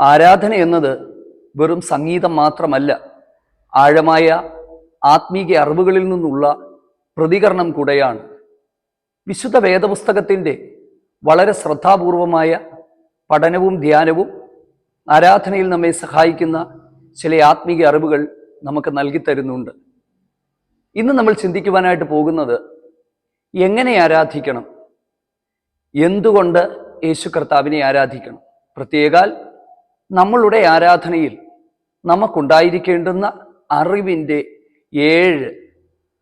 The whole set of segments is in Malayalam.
ആരാധന എന്നത് വെറും സംഗീതം മാത്രമല്ല ആഴമായ ആത്മീക അറിവുകളിൽ നിന്നുള്ള പ്രതികരണം കൂടെയാണ്. വിശുദ്ധ വേദപുസ്തകത്തിന്റെ വളരെ ശ്രദ്ധാപൂർവമായ പഠനവും ധ്യാനവും ആരാധനയിൽ നമ്മെ സഹായിക്കുന്ന ചില ആത്മീക അറിവുകൾ നമുക്ക് നൽകി തരുന്നുണ്ട്. ഇന്ന് നമ്മൾ ചിന്തിക്കുവാനായിട്ട് പോകുന്നത് എങ്ങനെ ആരാധിക്കണം? എന്തുകൊണ്ട് യേശു കർത്താവിനെ ആരാധിക്കണം? പ്രത്യേകാൽ നമ്മളുടെ ആരാധനയിൽ നമുക്കുണ്ടായിരിക്കേണ്ടുന്ന അറിവിന്റെ ഏഴ്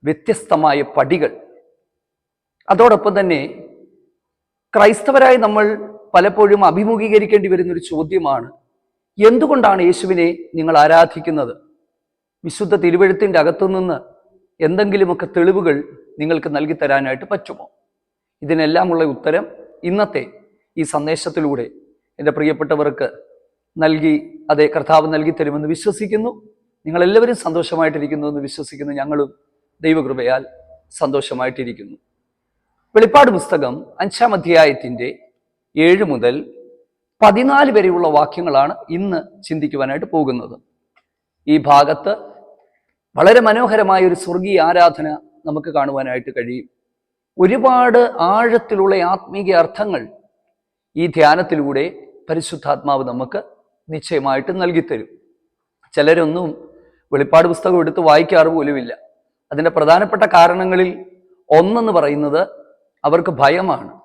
വ്യത്യസ്തമായ പടികൾ. അതോടൊപ്പം തന്നെ ക്രൈസ്തവരായി നമ്മൾ പലപ്പോഴും അഭിമുഖീകരിക്കേണ്ടി വരുന്നൊരു ചോദ്യമാണ് എന്തുകൊണ്ടാണ് യേശുവിനെ നിങ്ങൾ ആരാധിക്കുന്നത്? വിശുദ്ധ തിരുവഴുത്തിന്റെ അകത്തുനിന്ന് എന്തെങ്കിലുമൊക്കെ തെളിവുകൾ നിങ്ങൾക്ക് നൽകി തരാനായിട്ട് പറ്റുമോ? ഇതിനെല്ലാമുള്ള ഉത്തരം ഇന്നത്തെ ഈ സന്ദേശത്തിലൂടെ എന്റെ പ്രിയപ്പെട്ടവർക്ക് നൽകി അതെ കർത്താവ് നൽകി തരുമെന്ന് വിശ്വസിക്കുന്നു. നിങ്ങളെല്ലാവരും സന്തോഷമായിട്ടിരിക്കുന്നു എന്ന് വിശ്വസിക്കുന്നു ഞങ്ങളും ദൈവകൃപയാൽ സന്തോഷമായിട്ടിരിക്കുന്നു. വെളിപ്പാട് പുസ്തകം അഞ്ചാം അധ്യായത്തിന്റെ ഏഴ് മുതൽ പതിനാല് വരെയുള്ള വാക്യങ്ങളാണ് ഇന്ന് ചിന്തിക്കുവാനായിട്ട് പോകുന്നത്. ഈ ഭാഗത്ത് വളരെ മനോഹരമായ ഒരു സ്വർഗീയ ആരാധന നമുക്ക് കാണുവാനായിട്ട് കഴിയും. ഒരുപാട് ആഴത്തിലുള്ള ആത്മീയ അർത്ഥങ്ങൾ ഈ ധ്യാനത്തിലൂടെ പരിശുദ്ധാത്മാവ് നമുക്ക് നിശ്ചയമായിട്ട് നൽകിത്തരും. ചിലരൊന്നും വെളിപ്പാട് പുസ്തകം എടുത്ത് വായിക്കാറ് പോലുമില്ല. അതിന്റെ പ്രധാനപ്പെട്ട കാരണങ്ങളിൽ ഒന്നെന്ന് പറയുന്നത് അവർക്ക് ഭയമാണ്.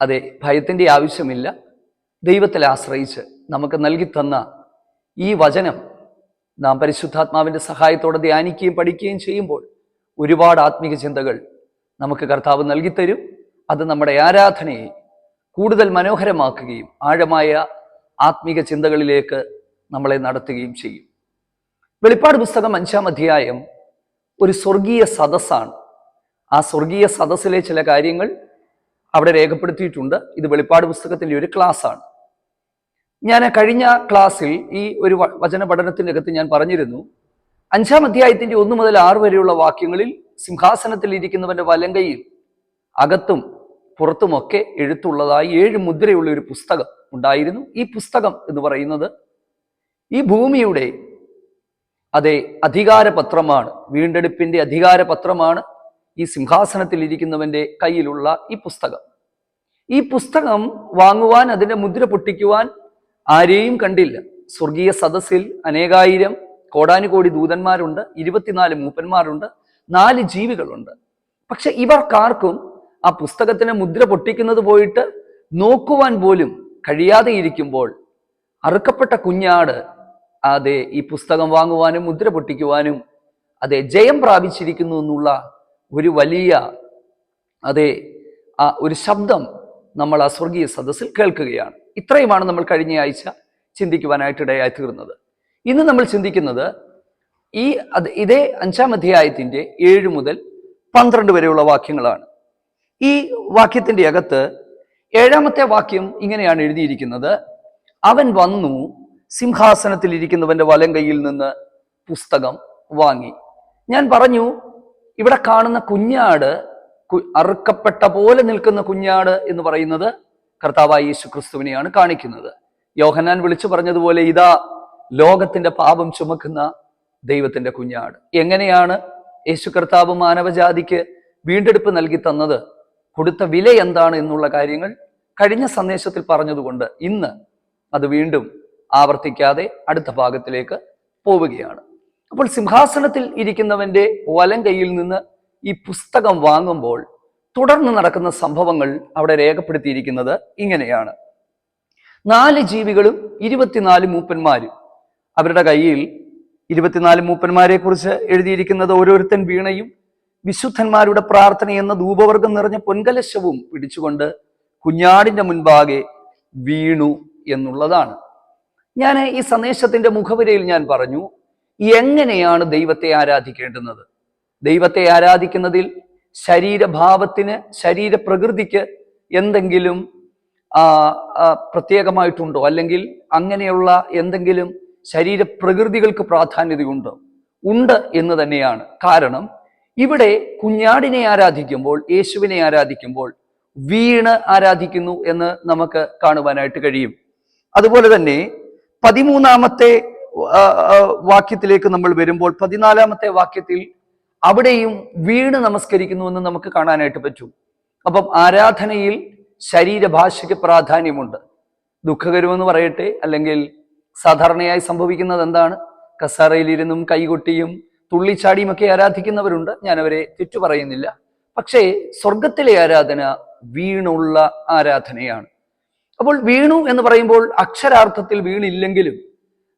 അതെ ഭയത്തിന്റെ ആവശ്യമില്ല. ദൈവത്തിൽ ആശ്രയിച്ച് നമുക്ക് നൽകി തന്ന ഈ വചനം നാം പരിശുദ്ധാത്മാവിന്റെ സഹായത്തോടെ ധ്യാനിക്കുകയും പഠിക്കുകയും ചെയ്യുമ്പോൾ ഒരുപാട് ആത്മീക ചിന്തകൾ നമുക്ക് കർത്താവ് നൽകിത്തരും. അത് നമ്മുടെ ആരാധനയെ കൂടുതൽ മനോഹരമാക്കുകയും ആഴമായ ആത്മീക ചിന്തകളിലേക്ക് നമ്മളെ നടത്തുകയും ചെയ്യും. വെളിപ്പാട് പുസ്തകം അഞ്ചാം അധ്യായം ഒരു സ്വർഗീയ സദസ്സാണ്. ആ സ്വർഗീയ സദസ്സിലെ ചില കാര്യങ്ങൾ അവിടെ രേഖപ്പെടുത്തിയിട്ടുണ്ട്. ഇത് വെളിപ്പാട് പുസ്തകത്തിന്റെ ഒരു ക്ലാസ് ആണ് ഞാൻ കഴിഞ്ഞ ക്ലാസ്സിൽ ഈ ഒരു വചന പഠനത്തിന്റെ അകത്ത് ഞാൻ പറഞ്ഞിരുന്നു. അഞ്ചാം അധ്യായത്തിന്റെ ഒന്ന് മുതൽ ആറ് വരെയുള്ള വാക്യങ്ങളിൽ സിംഹാസനത്തിൽ ഇരിക്കുന്നവന്റെ വലങ്കയിൽ അകത്തും പുറത്തുമൊക്കെ എഴുത്തുള്ളതായി ഏഴ് മുദ്രയുള്ള ഒരു പുസ്തകം ഉണ്ടായിരുന്നു. ഈ പുസ്തകം എന്ന് പറയുന്നത് ഈ ഭൂമിയുടെ അതെ അധികാരപത്രമാണ് വീണ്ടെടുപ്പിന്റെ അധികാരപത്രമാണ് ഈ സിംഹാസനത്തിൽ ഇരിക്കുന്നവന്റെ കയ്യിലുള്ള ഈ പുസ്തകം. ഈ പുസ്തകം വാങ്ങുവാൻ അതിന്റെ മുദ്ര പൊട്ടിക്കുവാൻ ആരെയും കണ്ടില്ല. സ്വർഗീയ സദസ്സിൽ അനേകായിരം കോടാനുകോടി ദൂതന്മാരുണ്ട് ഇരുപത്തിനാല് മൂപ്പന്മാരുണ്ട് നാല് ജീവികളുണ്ട്. പക്ഷെ ഇവർക്കാർക്കും ആ പുസ്തകത്തിന് മുദ്ര പൊട്ടിക്കുന്നത് പോയിട്ട് നോക്കുവാൻ പോലും കഴിയാതെ ഇരിക്കുമ്പോൾ അറുക്കപ്പെട്ട കുഞ്ഞാട് അതെ ഈ പുസ്തകം വാങ്ങുവാനും മുദ്ര പൊട്ടിക്കുവാനും അതെ ജയം പ്രാപിച്ചിരിക്കുന്നു എന്നുള്ള ഒരു വലിയ അതെ ആ ഒരു ശബ്ദം നമ്മൾ ആ സ്വർഗീയ സദസ്സിൽ കേൾക്കുകയാണ്. ഇത്രയുമാണ് നമ്മൾ കഴിഞ്ഞ ആഴ്ച ചിന്തിക്കുവാനായിട്ട് ഇടയായി തീർന്നത്. ഇന്ന് നമ്മൾ ചിന്തിക്കുന്നത് ഈ അത് ഇതേ അഞ്ചാം അധ്യായത്തിന്റെ ഏഴ് മുതൽ പന്ത്രണ്ട് വരെയുള്ള വാക്യങ്ങളാണ്. ഈ വാക്യത്തിന്റെ അകത്ത് ഏഴാമത്തെ വാക്യം ഇങ്ങനെയാണ് എഴുതിയിരിക്കുന്നത്. അവൻ വന്നു സിംഹാസനത്തിൽ ഇരിക്കുന്നവന്റെ വലം കൈയിൽ നിന്ന് പുസ്തകം വാങ്ങി. ഞാൻ പറഞ്ഞു ഇവിടെ കാണുന്ന കുഞ്ഞാട് അറുക്കപ്പെട്ട പോലെ നിൽക്കുന്ന കുഞ്ഞാട് എന്ന് പറയുന്നത് കർത്താവായ യേശു ക്രിസ്തുവിനെയാണ് കാണിക്കുന്നത്. യോഹന്നാൻ വിളിച്ചു പറഞ്ഞതുപോലെ ഇതാ ലോകത്തിന്റെ പാപം ചുമക്കുന്ന ദൈവത്തിന്റെ കുഞ്ഞാട്. എങ്ങനെയാണ് യേശു കർത്താവ് മാനവജാതിക്ക് വീണ്ടെടുപ്പ് നൽകി തന്നത്? കൊടുത്ത വില എന്താണ് എന്നുള്ള കാര്യങ്ങൾ കഴിഞ്ഞ സന്ദേശത്തിൽ പറഞ്ഞതുകൊണ്ട് ഇന്ന് അത് വീണ്ടും ആവർത്തിക്കാതെ അടുത്ത ഭാഗത്തിലേക്ക് പോവുകയാണ്. അപ്പോൾ സിംഹാസനത്തിൽ ഇരിക്കുന്നവന്റെ വലം കയ്യിൽ നിന്ന് ഈ പുസ്തകം വാങ്ങുമ്പോൾ തുടർന്ന് നടക്കുന്ന സംഭവങ്ങൾ അവിടെ രേഖപ്പെടുത്തിയിരിക്കുന്നത് ഇങ്ങനെയാണ്. നാല് ജീവികളും ഇരുപത്തിനാല് മൂപ്പന്മാരും. അവരുടെ കയ്യിൽ ഇരുപത്തിനാല് മൂപ്പന്മാരെ കുറിച്ച് എഴുതിയിരിക്കുന്നത് ഓരോരുത്തൻ വീണയും വിശുദ്ധന്മാരുടെ പ്രാർത്ഥന എന്ന ധൂപവർഗം നിറഞ്ഞ പൊൻകലശവും പിടിച്ചുകൊണ്ട് കുഞ്ഞാടിന്റെ മുൻപാകെ വീണു എന്നുള്ളതാണ്. ഞാൻ ഈ സന്ദേശത്തിന്റെ മുഖവരയിൽ ഞാൻ പറഞ്ഞു എങ്ങനെയാണ് ദൈവത്തെ ആരാധിക്കേണ്ടുന്നത്? ദൈവത്തെ ആരാധിക്കുന്നതിൽ ശരീരഭാവത്തിന് ശരീരപ്രകൃതിക്ക് എന്തെങ്കിലും പ്രത്യേകമായിട്ടുണ്ടോ? അല്ലെങ്കിൽ അങ്ങനെയുള്ള എന്തെങ്കിലും ശരീരപ്രകൃതികൾക്ക് പ്രാധാന്യതയുണ്ടോ? ഉണ്ട് എന്ന് തന്നെയാണ്. കാരണം ഇവിടെ കുഞ്ഞാടിനെ ആരാധിക്കുമ്പോൾ യേശുവിനെ ആരാധിക്കുമ്പോൾ വീണ് ആരാധിക്കുന്നു എന്ന് നമുക്ക് കാണുവാനായിട്ട് കഴിയും. അതുപോലെ തന്നെ പതിമൂന്നാമത്തെ വാക്യത്തിലേക്ക് നമ്മൾ വരുമ്പോൾ പതിനാലാമത്തെ വാക്യത്തിൽ അവിടെയും വീണ് നമസ്കരിക്കുന്നു എന്ന് നമുക്ക് കാണാനായിട്ട് പറ്റും. അപ്പം ആരാധനയിൽ ശരീരഭാഷയ്ക്ക് പ്രാധാന്യമുണ്ട്. ദുഃഖകരമെന്ന് പറയട്ടെ അല്ലെങ്കിൽ സാധാരണയായി സംഭവിക്കുന്നത് എന്താണ്? കസാറയിലിരുന്നും കൈകൊട്ടിയും തുള്ളിച്ചാടിയും ഒക്കെ ആരാധിക്കുന്നവരുണ്ട്. ഞാൻ അവരെ തെറ്റു പറയുന്നില്ല. പക്ഷേ സ്വർഗത്തിലെ ആരാധന വീണുള്ള ആരാധനയാണ്. അപ്പോൾ വീണു എന്ന് പറയുമ്പോൾ അക്ഷരാർത്ഥത്തിൽ വീണില്ലെങ്കിലും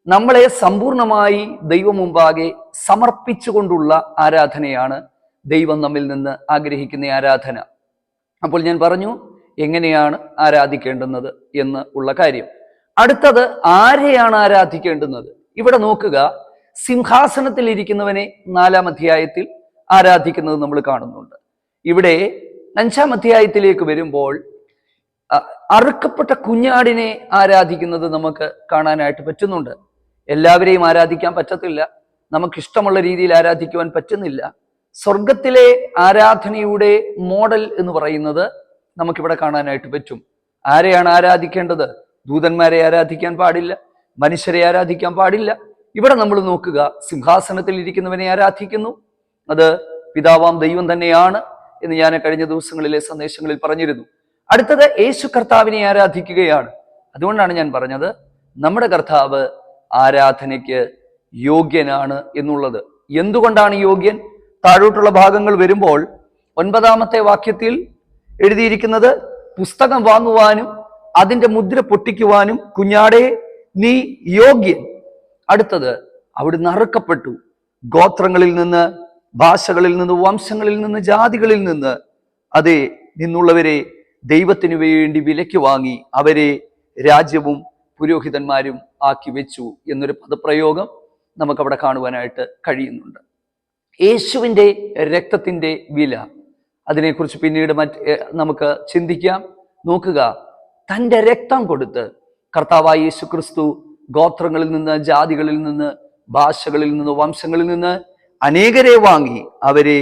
നമ്മളെ സമ്പൂർണമായി ദൈവം മുമ്പാകെ സമർപ്പിച്ചുകൊണ്ടുള്ള ആരാധനയാണ് ദൈവം നമ്മിൽ നിന്ന് ആഗ്രഹിക്കുന്ന ആരാധന. അപ്പോൾ ഞാൻ പറഞ്ഞു എങ്ങനെയാണ് ആരാധിക്കേണ്ടുന്നത് എന്ന് ഉള്ള കാര്യം. അടുത്തത് ആരെയാണ് ആരാധിക്കേണ്ടുന്നത്? ഇവിടെ നോക്കുക സിംഹാസനത്തിൽ ഇരിക്കുന്നവനെ നാലാം അധ്യായത്തിൽ ആരാധിക്കുന്നത് നമ്മൾ കാണുന്നുണ്ട്. ഇവിടെ അഞ്ചാം അധ്യായത്തിലേക്ക് വരുമ്പോൾ അറുക്കപ്പെട്ട കുഞ്ഞാടിനെ ആരാധിക്കുന്നത് നമുക്ക് കാണാനായിട്ട് പറ്റുന്നുണ്ട്. എല്ലാവരെയും ആരാധിക്കാൻ പറ്റത്തില്ല. നമുക്കിഷ്ടമുള്ള രീതിയിൽ ആരാധിക്കുവാൻ പറ്റുന്നില്ല. സ്വർഗത്തിലെ ആരാധനയുടെ മോഡൽ എന്ന് പറയുന്നത് നമുക്കിവിടെ കാണാനായിട്ട് പറ്റും. ആരെയാണ് ആരാധിക്കേണ്ടത്? ദൂതന്മാരെ ആരാധിക്കാൻ പാടില്ല. മനുഷ്യരെ ആരാധിക്കാൻ പാടില്ല. ഇവിടെ നമ്മൾ നോക്കുക സിംഹാസനത്തിൽ ഇരിക്കുന്നവനെ ആരാധിക്കുന്നു? അത് പിതാവാം ദൈവം തന്നെയാണ് എന്ന് ഞാൻ കഴിഞ്ഞ ദിവസങ്ങളിലെ സന്ദേശങ്ങളിൽ പറഞ്ഞിരുന്നു. അടുത്തത് യേശു കർത്താവിനെ ആരാധിക്കുകയാണ്. അതുകൊണ്ടാണ് ഞാൻ പറഞ്ഞത് നമ്മുടെ കർത്താവ് ആരാധനയ്ക്ക് യോഗ്യനാണ് എന്നുള്ളത്. എന്തുകൊണ്ടാണ് യോഗ്യൻ? താഴോട്ടുള്ള ഭാഗങ്ങൾ വരുമ്പോൾ ഒൻപതാമത്തെ വാക്യത്തിൽ എഴുതിയിരിക്കുന്നത് പുസ്തകം വാങ്ങുവാനും അതിന്റെ മുദ്ര പൊട്ടിക്കുവാനും കുഞ്ഞാടെ നീ യോഗ്യൻ. അടുത്തത് അവിടുന്ന് അറുക്കപ്പെട്ടു. ഗോത്രങ്ങളിൽ നിന്ന് ഭാഷകളിൽ നിന്ന് വംശങ്ങളിൽ നിന്ന് ജാതികളിൽ നിന്ന് അതെ നിന്നുള്ളവരെ ദൈവത്തിനു വേണ്ടി വിലയ്ക്ക് വാങ്ങി അവരെ രാജ്യവും പുരോഹിതന്മാരും ആക്കി വെച്ചു എന്നൊരു പദപ്രയോഗം നമുക്കവിടെ കാണുവാനായിട്ട് കഴിയുന്നുണ്ട്. യേശുവിന്റെ രക്തത്തിന്റെ വില. അതിനെക്കുറിച്ച് പിന്നീട് മറ്റ് നമുക്ക് ചിന്തിക്കാം. നോക്കുക തന്റെ രക്തം കൊടുത്ത് കർത്താവായ യേശു ക്രിസ്തു ഗോത്രങ്ങളിൽ നിന്ന് ജാതികളിൽ നിന്ന് ഭാഷകളിൽ നിന്ന് വംശങ്ങളിൽ നിന്ന് അനേകരെ വാങ്ങി അവരെ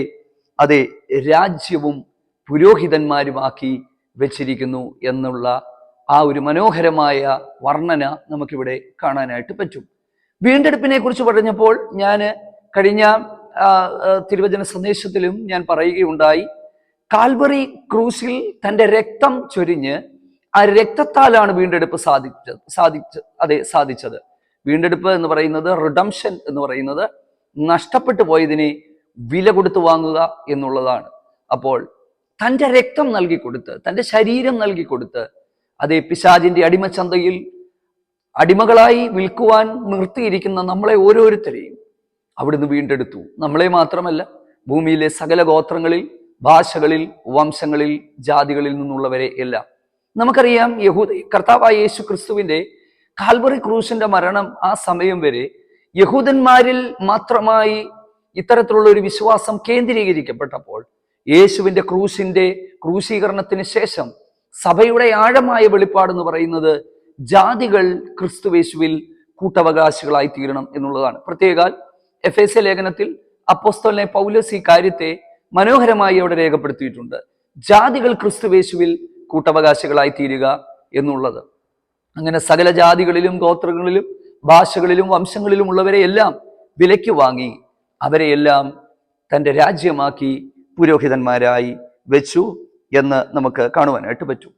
അതെ രാജ്യവും പുരോഹിതന്മാരുമാക്കി വെച്ചിരിക്കുന്നു എന്നുള്ള ആ ഒരു മനോഹരമായ വർണന നമുക്കിവിടെ കാണാനായിട്ട് പറ്റും. വീണ്ടെടുപ്പിനെ കുറിച്ച് പറഞ്ഞപ്പോൾ ഞാൻ കഴിഞ്ഞ തിരുവചന സന്ദേശത്തിലും ഞാൻ പറയുകയുണ്ടായി കാൽവറി ക്രൂസിൽ തന്റെ രക്തം ചൊരിഞ്ഞ് ആ രക്തത്താലാണ് വീണ്ടെടുപ്പ് സാധിച്ചത് സാധിച്ച അതെ സാധിച്ചത്. വീണ്ടെടുപ്പ് എന്ന് പറയുന്നത് റിഡംഷൻ എന്ന് പറയുന്നത് നഷ്ടപ്പെട്ടു പോയതിനെ വില കൊടുത്തു വാങ്ങുക എന്നുള്ളതാണ്. അപ്പോൾ തന്റെ രക്തം നൽകി കൊടുത്ത് തന്റെ ശരീരം നൽകി കൊടുത്ത് അതേ പിശാജിന്റെ അടിമച്ചന്തയിൽ അടിമകളായി വിൽക്കുവാൻ നിർത്തിയിരിക്കുന്ന നമ്മളെ ഓരോരുത്തരെയും അവിടുന്ന് വീണ്ടെടുത്തു. നമ്മളെ മാത്രമല്ല ഭൂമിയിലെ സകല ഗോത്രങ്ങളിൽ ഭാഷകളിൽ വംശങ്ങളിൽ ജാതികളിൽ നിന്നുള്ളവരെ എല്ലാം. നമുക്കറിയാം യഹൂദ കർത്താവായ യേശു ക്രിസ്തുവിന്റെ കാൽവറി ക്രൂശിന്റെ മരണം ആ സമയം വരെ യഹൂദന്മാരിൽ മാത്രമായി ഇത്തരത്തിലുള്ള ഒരു വിശ്വാസം കേന്ദ്രീകരിക്കപ്പെട്ടപ്പോൾ യേശുവിന്റെ ക്രൂശിന്റെ ക്രൂശീകരണത്തിന് ശേഷം സഭയുടെ ആഴമായ വെളിപ്പാട് എന്ന് പറയുന്നത് ജാതികൾ ക്രിസ്തുവേശുവിൽ കൂട്ടവകാശികളായി തീരണം എന്നുള്ളതാണ്. പ്രത്യേകാൽ എഫ് എസ് എ ലേഖനത്തിൽ അപ്പോസ്തോലിനെ പൗലസ് ഈ കാര്യത്തെ മനോഹരമായി അവിടെ രേഖപ്പെടുത്തിയിട്ടുണ്ട്. ജാതികൾ ക്രിസ്തുവേശുവിൽ കൂട്ടവകാശികളായി തീരുക എന്നുള്ളത്. അങ്ങനെ സകല ജാതികളിലും ഗോത്രങ്ങളിലും ഭാഷകളിലും വംശങ്ങളിലും ഉള്ളവരെ എല്ലാം വിലയ്ക്ക് വാങ്ങി അവരെയെല്ലാം തന്റെ രാജ്യമാക്കി പുരോഹിതന്മാരായി വെച്ചു എന്ന് നമുക്ക് കാണുവാനായിട്ട് പറ്റും.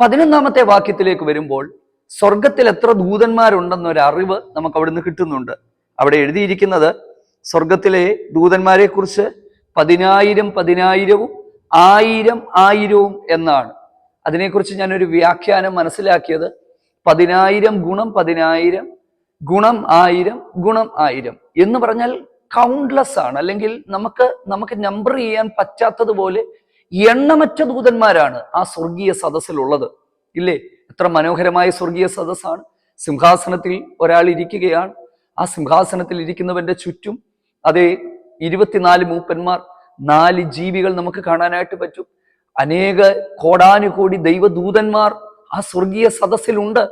പതിനൊന്നാമത്തെ വാക്യത്തിലേക്ക് വരുമ്പോൾ സ്വർഗത്തിൽ എത്ര ദൂതന്മാരുണ്ടെന്നൊരു അറിവ് നമുക്ക് അവിടുന്ന് കിട്ടുന്നുണ്ട്. അവിടെ എഴുതിയിരിക്കുന്നത് സ്വർഗത്തിലെ ദൂതന്മാരെ കുറിച്ച് പതിനായിരം പതിനായിരവും ആയിരം ആയിരവും എന്നാണ്. അതിനെക്കുറിച്ച് ഞാനൊരു വ്യാഖ്യാനം മനസ്സിലാക്കിയത് പതിനായിരം ഗുണം പതിനായിരം ഗുണം ആയിരം ഗുണം ആയിരം എന്ന് പറഞ്ഞാൽ കൗണ്ട്ലെസ് ആണ്. അല്ലെങ്കിൽ നമുക്ക് നമുക്ക് നമ്പർ ചെയ്യാൻ പറ്റാത്തതുപോലെ എണ്ണമറ്റ ദൂതന്മാരാണ് ആ സ്വർഗീയ സദസ്സിലുള്ളത്. ഇല്ലേ? എത്ര മനോഹരമായ സ്വർഗീയ സദസ്സാണ്. സിംഹാസനത്തിൽ ഒരാൾ ഇരിക്കുകയാണ്. ആ സിംഹാസനത്തിൽ ഇരിക്കുന്നവന്റെ ചുറ്റും അതേ ഇരുപത്തിനാല് മൂപ്പന്മാർ നാല് ജീവികൾ നമുക്ക് കാണാനായിട്ട് പറ്റും. അനേക കോടാനുകോടി ദൈവദൂതന്മാർ ആ സ്വർഗീയ സദസ്സിലുണ്ട്.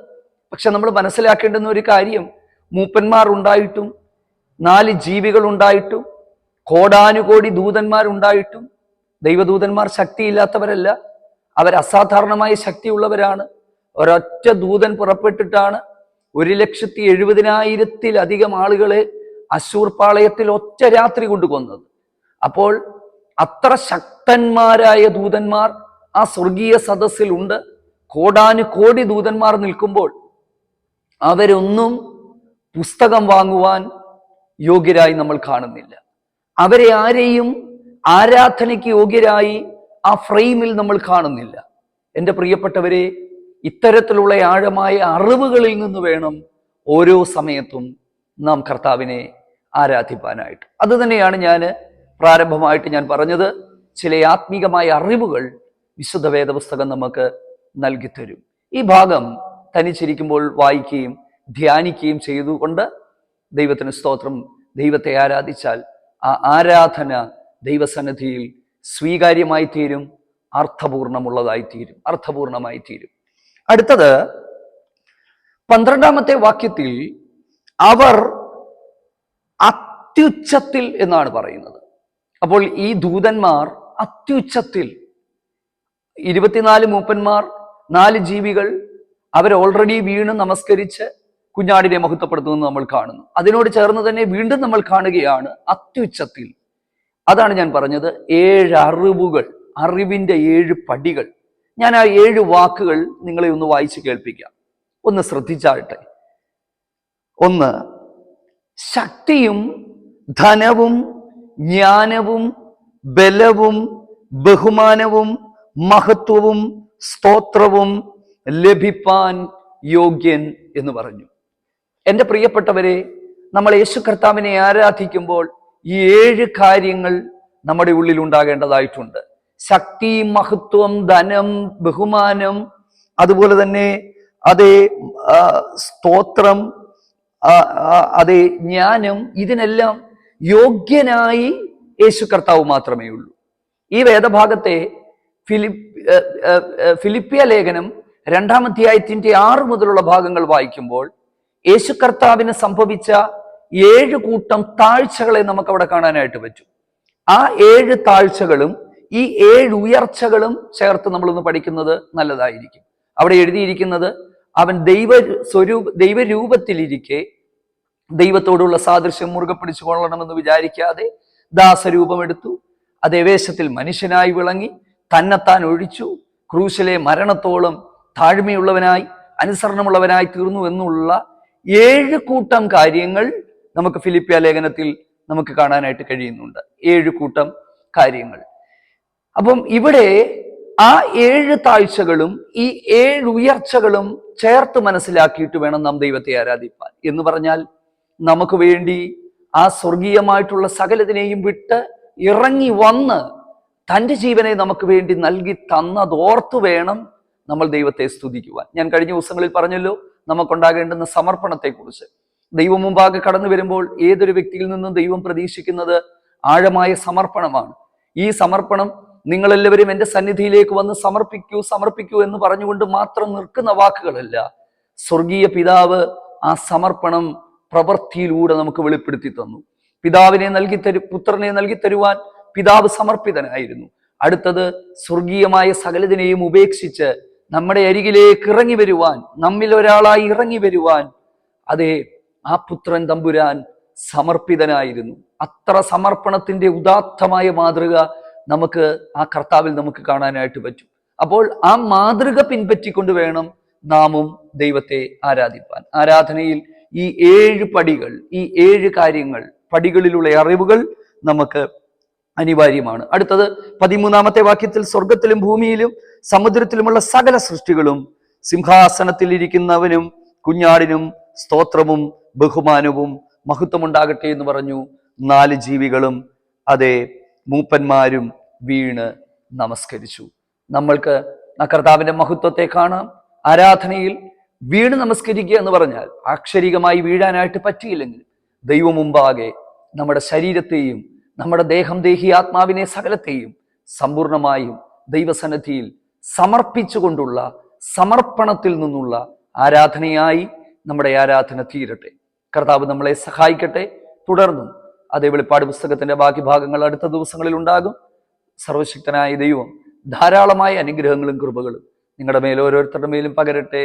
പക്ഷെ നമ്മൾ മനസ്സിലാക്കേണ്ടുന്ന ഒരു കാര്യം മൂപ്പന്മാർ ഉണ്ടായിട്ടും നാല് ജീവികൾ ഉണ്ടായിട്ടും കോടാനുകോടി ദൂതന്മാരുണ്ടായിട്ടും ദൈവദൂതന്മാർ ശക്തിയില്ലാത്തവരല്ല. അവർ അസാധാരണമായ ശക്തിയുള്ളവരാണ്. ഒരൊറ്റ ദൂതൻ പുറപ്പെട്ടിട്ടാണ് ഒരു ലക്ഷത്തി എഴുപതിനായിരത്തിലധികം ആളുകളെ അശൂർ പാളയത്തിൽ ഒറ്റ രാത്രി കൊണ്ട് കൊന്നത് അപ്പോൾ അത്ര ശക്തന്മാരായ ദൂതന്മാർ ആ സ്വർഗീയ സദസ്സിലുണ്ട് കോടാനു കോടി ദൂതന്മാർ നിൽക്കുമ്പോൾ അവരൊന്നും പുസ്തകം വാങ്ങുവാൻ യോഗ്യരായി നമ്മൾ കാണുന്നില്ല. അവരെ ആരെയും ആരാധനയ്ക്ക് യോഗ്യരായി ആ ഫ്രെയിമിൽ നമ്മൾ കാണുന്നില്ല. എന്റെ പ്രിയപ്പെട്ടവരെ ഇത്തരത്തിലുള്ള ആഴമായ അറിവുകളിൽ നിന്ന് വേണം ഓരോ സമയത്തും നാം കർത്താവിനെ ആരാധിപ്പാനായിട്ട്. അത് തന്നെയാണ് ഞാൻ പ്രാരംഭമായിട്ട് ഞാൻ പറഞ്ഞത് ചില ആത്മീകമായ അറിവുകൾ വിശുദ്ധ വേദപുസ്തകം നമുക്ക് നൽകിത്തരും ഈ ഭാഗം തനിച്ചിരിക്കുമ്പോൾ വായിക്കുകയും ധ്യാനിക്കുകയും ചെയ്തുകൊണ്ട് ദൈവത്തിന് സ്തോത്രം. ദൈവത്തെ ആരാധിച്ചാൽ ആ ആരാധന ദൈവസന്നിധിയിൽ സ്വീകാര്യമായി തീരും അർത്ഥപൂർണമുള്ളതായി തീരും അർത്ഥപൂർണമായി തീരും. അടുത്തത് പന്ത്രണ്ടാമത്തെ വാക്യത്തിൽ അവർ അത്യുച്ചത്തിൽ എന്നാണ് പറയുന്നത്. അപ്പോൾ ഈ ദൂതന്മാർ അത്യുച്ചത്തിൽ ഇരുപത്തിനാല് മൂപ്പന്മാർ നാല് ജീവികൾ അവർ ഓൾറെഡി വീണ് നമസ്കരിച്ച് കുഞ്ഞാടിനെ മഹത്വപ്പെടുത്തുന്നത് നമ്മൾ കാണുന്നു. അതിനോട് ചേർന്ന് തന്നെ വീണ്ടും നമ്മൾ കാണുകയാണ് അത്യുച്ചത്തിൽ. അതാണ് ഞാൻ പറഞ്ഞത് ഏഴ് അറിവുകൾ അറിവിന്റെ ഏഴ് പടികൾ. ഞാൻ ആ ഏഴ് വാക്കുകൾ നിങ്ങളെ ഒന്ന് വായിച്ച് കേൾപ്പിക്കാം. ഒന്ന് ശ്രദ്ധിച്ചാട്ടെ. ഒന്ന് ശക്തിയും ധനവും ജ്ഞാനവും ബലവും ബഹുമാനവും മഹത്വവും സ്തോത്രവും ലഭിപ്പാൻ യോഗ്യൻ എന്ന് പറഞ്ഞു. എന്റെ പ്രിയപ്പെട്ടവരെ നമ്മൾ യേശു കർത്താവിനെ ആരാധിക്കുമ്പോൾ ഈ ഏഴ് കാര്യങ്ങൾ നമ്മുടെ ഉള്ളിൽ ഉണ്ടാകേണ്ടതായിട്ടുണ്ട്. ശക്തി മഹത്വം ധനം ബഹുമാനം അതുപോലെ തന്നെ അതേ സ്തോത്രം അതേ ജ്ഞാനം ഇതിനെല്ലാം യോഗ്യനായി യേശു കർത്താവ് മാത്രമേ ഉള്ളൂ. ഈ വേദഭാഗത്തെ ഏർ, ഫിലിപ്പിയ ലേഖനം രണ്ടാം അധ്യായത്തിന്റെ ആറ് മുതലുള്ള ഭാഗങ്ങൾ വായിക്കുമ്പോൾ യേശു കർത്താവിന് സംഭവിച്ച ഏഴ് കൂട്ടം താഴ്ചകളെ നമുക്ക് അവിടെ കാണാനായിട്ട് പറ്റും. ആ ഏഴ് താഴ്ചകളും ഈ ഏഴ് ഉയർച്ചകളും ചേർത്ത് നമ്മളൊന്ന് പഠിക്കുന്നത് നല്ലതായിരിക്കും. അവിടെ എഴുതിയിരിക്കുന്നത് അവൻ ദൈവ സ്വരൂപ ദൈവരൂപത്തിലിരിക്കെ ദൈവത്തോടുള്ള സാദൃശ്യം മുറുകെ പിടിച്ചു കൊള്ളണമെന്ന് വിചാരിക്കാതെ ദാസരൂപമെടുത്തു. അതേ വേഷത്തിൽ മനുഷ്യനായി വിളങ്ങി തന്നെത്താൻ ഒഴിച്ചു. ക്രൂശിലെ മരണത്തോളം താഴ്മയുള്ളവനായി അനുസരണമുള്ളവനായി തീർന്നു എന്നുള്ള ഏഴ് കൂട്ടം കാര്യങ്ങൾ നമുക്ക് ഫിലിപ്പിയ ലേഖനത്തിൽ നമുക്ക് കാണാനായിട്ട് കഴിയുന്നുണ്ട്. ഏഴ് കൂട്ടം കാര്യങ്ങൾ. അപ്പം ഇവിടെ ആ ഏഴ് താഴ്ചകളും ഈ ഏഴ് ഉയർച്ചകളും ചേർത്ത് മനസ്സിലാക്കിയിട്ട് വേണം നാം ദൈവത്തെ ആരാധിപ്പാൻ. എന്ന് പറഞ്ഞാൽ നമുക്ക് വേണ്ടി ആ സ്വർഗീയമായിട്ടുള്ള സകലതിനെയും വിട്ട് ഇറങ്ങി വന്ന് തന്റെ ജീവനെ നമുക്ക് വേണ്ടി നൽകി തന്നതോർത്തു വേണം നമ്മൾ ദൈവത്തെ സ്തുതിക്കുവാൻ. ഞാൻ കഴിഞ്ഞ ദിവസങ്ങളിൽ പറഞ്ഞല്ലോ നമുക്കുണ്ടാകേണ്ടുന്ന സമർപ്പണത്തെക്കുറിച്ച്. ദൈവം മുമ്പാകെ കടന്നു വരുമ്പോൾ ഏതൊരു വ്യക്തിയിൽ നിന്നും ദൈവം പ്രതീക്ഷിക്കുന്നത് ആഴമായ സമർപ്പണമാണ്. ഈ സമർപ്പണം നിങ്ങളെല്ലാവരും എന്റെ സന്നിധിയിലേക്ക് വന്ന് സമർപ്പിക്കൂ സമർപ്പിക്കൂ എന്ന് പറഞ്ഞുകൊണ്ട് മാത്രം നിൽക്കുന്ന വാക്കുകളല്ല. സ്വർഗീയ പിതാവ് ആ സമർപ്പണം പ്രവൃത്തിയിലൂടെ നമുക്ക് വെളിപ്പെടുത്തി തന്നു. പിതാവിനെ നൽകി തരു പുത്രനെ നൽകി തരുവാൻ പിതാവ് സമർപ്പിതനായിരുന്നു. അടുത്തത് സ്വർഗീയമായ സകലതിനെയും ഉപേക്ഷിച്ച് നമ്മുടെ അരികിലേക്ക് ഇറങ്ങി വരുവാൻ നമ്മിൽ ഒരാളായി ഇറങ്ങി വരുവാൻ അതെ ആ പുത്രൻ തമ്പുരാൻ സമർപ്പിതനായിരുന്നു. അത്ര സമർപ്പണത്തിന്റെ ഉദാത്തമായ മാതൃക നമുക്ക് ആ കർത്താവിൽ നമുക്ക് കാണാനായിട്ട് പറ്റും. അപ്പോൾ ആ മാതൃക പിൻപറ്റിക്കൊണ്ട് വേണം നാമും ദൈവത്തെ ആരാധിപ്പാൻ. ആരാധനയിൽ ഈ ഏഴ് പടികൾ ഈ ഏഴ് കാര്യങ്ങൾ പടികളിലുള്ള അറിവുകൾ നമുക്ക് അനിവാര്യമാണ്. അടുത്തത് പതിമൂന്നാമത്തെ വാക്യത്തിൽ സ്വർഗത്തിലും ഭൂമിയിലും സമുദ്രത്തിലുമുള്ള സകല സൃഷ്ടികളും സിംഹാസനത്തിൽ ഇരിക്കുന്നവനും കുഞ്ഞാടിനും സ്തോത്രവും ബഹുമാനവും മഹത്വമുണ്ടാകട്ടെ എന്ന് പറഞ്ഞു നാല് ജീവികളും അതെ മൂപ്പന്മാരും വീണ് നമസ്കരിച്ചു. നമ്മൾക്ക് ആ മഹത്വത്തെ കാണാം. ആരാധനയിൽ വീണ് നമസ്കരിക്കുക എന്ന് പറഞ്ഞാൽ അക്ഷരികമായി വീഴാനായിട്ട് പറ്റിയില്ലെങ്കിൽ ദൈവം മുമ്പാകെ നമ്മുടെ ശരീരത്തെയും നമ്മുടെ ദേഹം ദേഹി ആത്മാവിനെ സകലത്തെയും സമ്പൂർണമായും ദൈവസന്നിധിയിൽ സമർപ്പിച്ചുകൊണ്ടുള്ള സമർപ്പണത്തിൽ നിന്നുള്ള ആരാധനയായി നമ്മുടെ ആരാധന തീരട്ടെ. കർത്താവ് നമ്മളെ സഹായിക്കട്ടെ. തുടർന്നും അതേ വെളിപ്പാട് പുസ്തകത്തിന്റെ ബാക്കി ഭാഗങ്ങൾ അടുത്ത ദിവസങ്ങളിൽ ഉണ്ടാകും. സർവശക്തനായ ദൈവം ധാരാളമായ അനുഗ്രഹങ്ങളും കൃപകളും നിങ്ങളുടെ മേൽ ഓരോരുത്തരുടെ മേലും പകരട്ടെ.